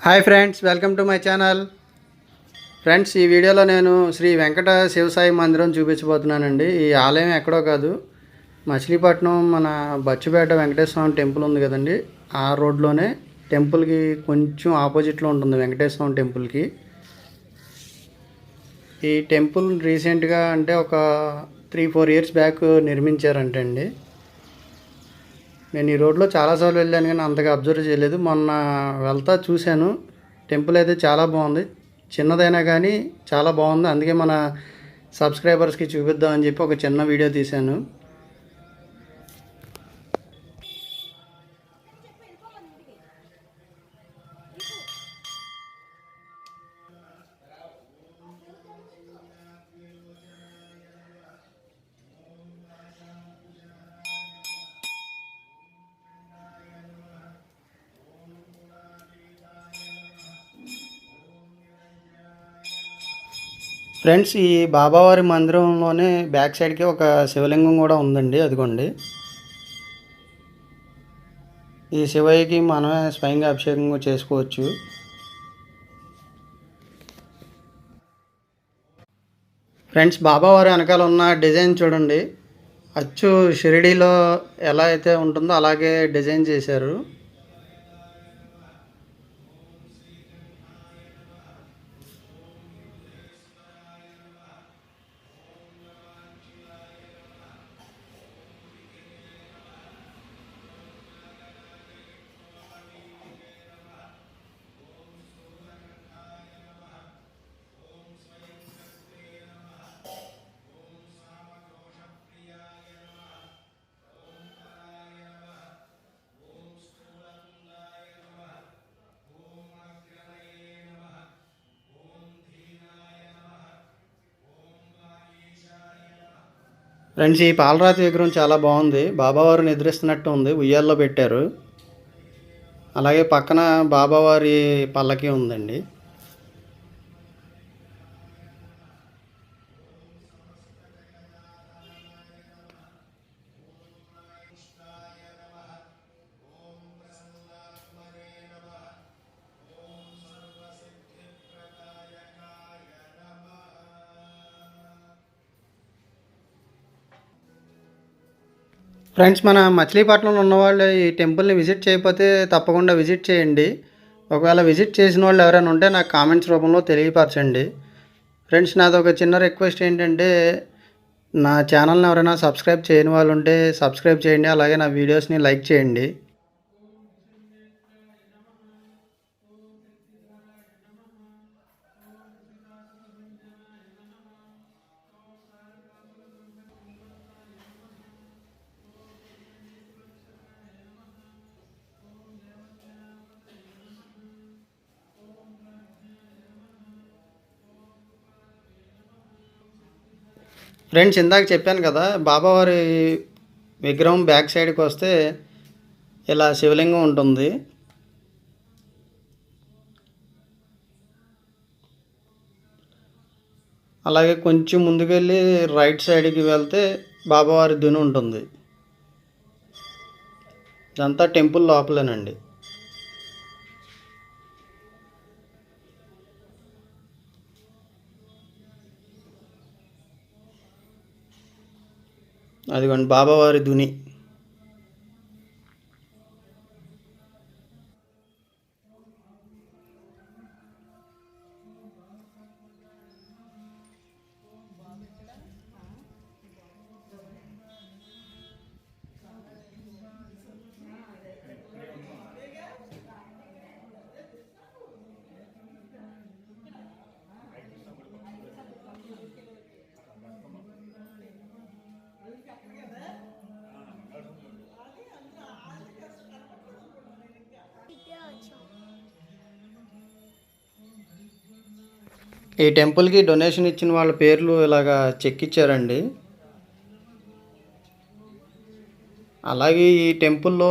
Hi friends welcome to my channel. Friends ఈ వీడియోలో నేను శ్రీ వెంకట శివసాయి మందిరం చూపించబోతున్నానండి. ఈ ఆలయం ఎక్కడో కాదు. మచిలీపట్నం మన బచ్చుపేట వెంకటేశ్వర స్వామి టెంపుల్ ఉంది కదండి. ఆ రోడ్లోనే టెంపుల్కి కొంచెం ఆపోజిట్లో ఉంటుంది వెంకటేశ్వర స్వామి టెంపుల్కి. ఈ టెంపుల్ రీసెంట్గా అంటే ఒక త్రీ ఫోర్ ఇయర్స్ బ్యాక్ నిర్మించారంట అండి నేను ఈ రోడ్లో చాలాసార్లు వెళ్ళాను కానీ అంతగా అబ్జర్వ్ చేయలేదు. మొన్న వెళ్తా చూశాను. టెంపుల్ అయితే చాలా బాగుంది. చిన్నదైనా కానీ చాలా బాగుంది. అందుకే మన సబ్స్క్రైబర్స్కి చూపిద్దామని చెప్పి ఒక చిన్న వీడియో తీశాను. ఫ్రెండ్స్ ఈ బాబావారి మందిరంలోనే బ్యాక్ సైడ్కి ఒక శివలింగం కూడా ఉందండి అదిగోండి. ఈ శివయ్యకి మనమే స్వయంగా అభిషేకం చేసుకోవచ్చు. ఫ్రెండ్స్ బాబావారి వెనకాల ఉన్న డిజైన్ చూడండి. అచ్చు షిరిడీలో ఎలా అయితే ఉంటుందో అలాగే డిజైన్ చేశారు. ఫ్రెండ్స్ ఈ పాలరాతి విగ్రహం చాలా బాగుంది. బాబావారు నిద్రిస్తున్నట్టు ఉంది. ఉయ్యాల్లో పెట్టారు. అలాగే పక్కన బాబావారి పల్లకి ఉందండి. ఫ్రెండ్స్ మన మచిలీపట్నంలో ఉన్నవాళ్ళు ఈ టెంపుల్ని విజిట్ చేయకపోతే తప్పకుండా విజిట్ చేయండి. ఒకవేళ విజిట్ చేసిన వాళ్ళు ఎవరైనా ఉంటే నాకు కామెంట్స్ రూపంలో తెలియపరచండి. ఫ్రెండ్స్ నాది ఒక చిన్న రిక్వెస్ట్ ఏంటంటే నా ఛానల్ని ఎవరైనా సబ్స్క్రైబ్ చేయని వాళ్ళు ఉంటే సబ్స్క్రైబ్ చేయండి. అలాగే నా వీడియోస్ని లైక్ చేయండి. ఫ్రెండ్స్ ఇందాక చెప్పాను కదా బాబావారి విగ్రహం బ్యాక్ సైడ్కి వస్తే ఇలా శివలింగం ఉంటుంది. అలాగే కొంచెం ముందుకెళ్ళి రైట్ సైడ్కి వెళ్తే బాబావారి దుని ఉంటుంది. ఇదంతా టెంపుల్ లోపలేనండి. అదిగోండి బాబావారి దుని. ఈ టెంపుల్కి డొనేషన్ ఇచ్చిన వాళ్ళ పేర్లు ఇలాగా చెక్ ఇచ్చారండి. అలాగే ఈ టెంపుల్లో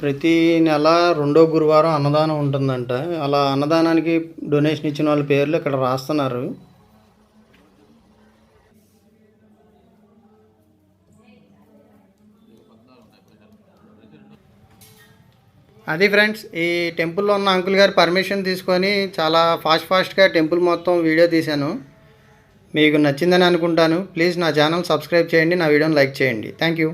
ప్రతి నెల రెండో గురువారం అన్నదానం ఉంటుందంట. అలా అన్నదానానికి డొనేషన్ ఇచ్చిన వాళ్ళ పేర్లు ఇక్కడ రాస్తున్నారు. అది ఫ్రెండ్స్ ఈ టెంపుల్లో ఉన్న అంకుల్ గారు పర్మిషన్ తీసుకొని చాలా ఫాస్ట్ ఫాస్ట్గా టెంపుల్ మొత్తం వీడియో తీశాను. మీకు నచ్చిందని అనుకుంటాను. ప్లీజ్ నా ఛానల్ సబ్స్క్రైబ్ చేయండి నా వీడియోని లైక్ చేయండి. Thank you.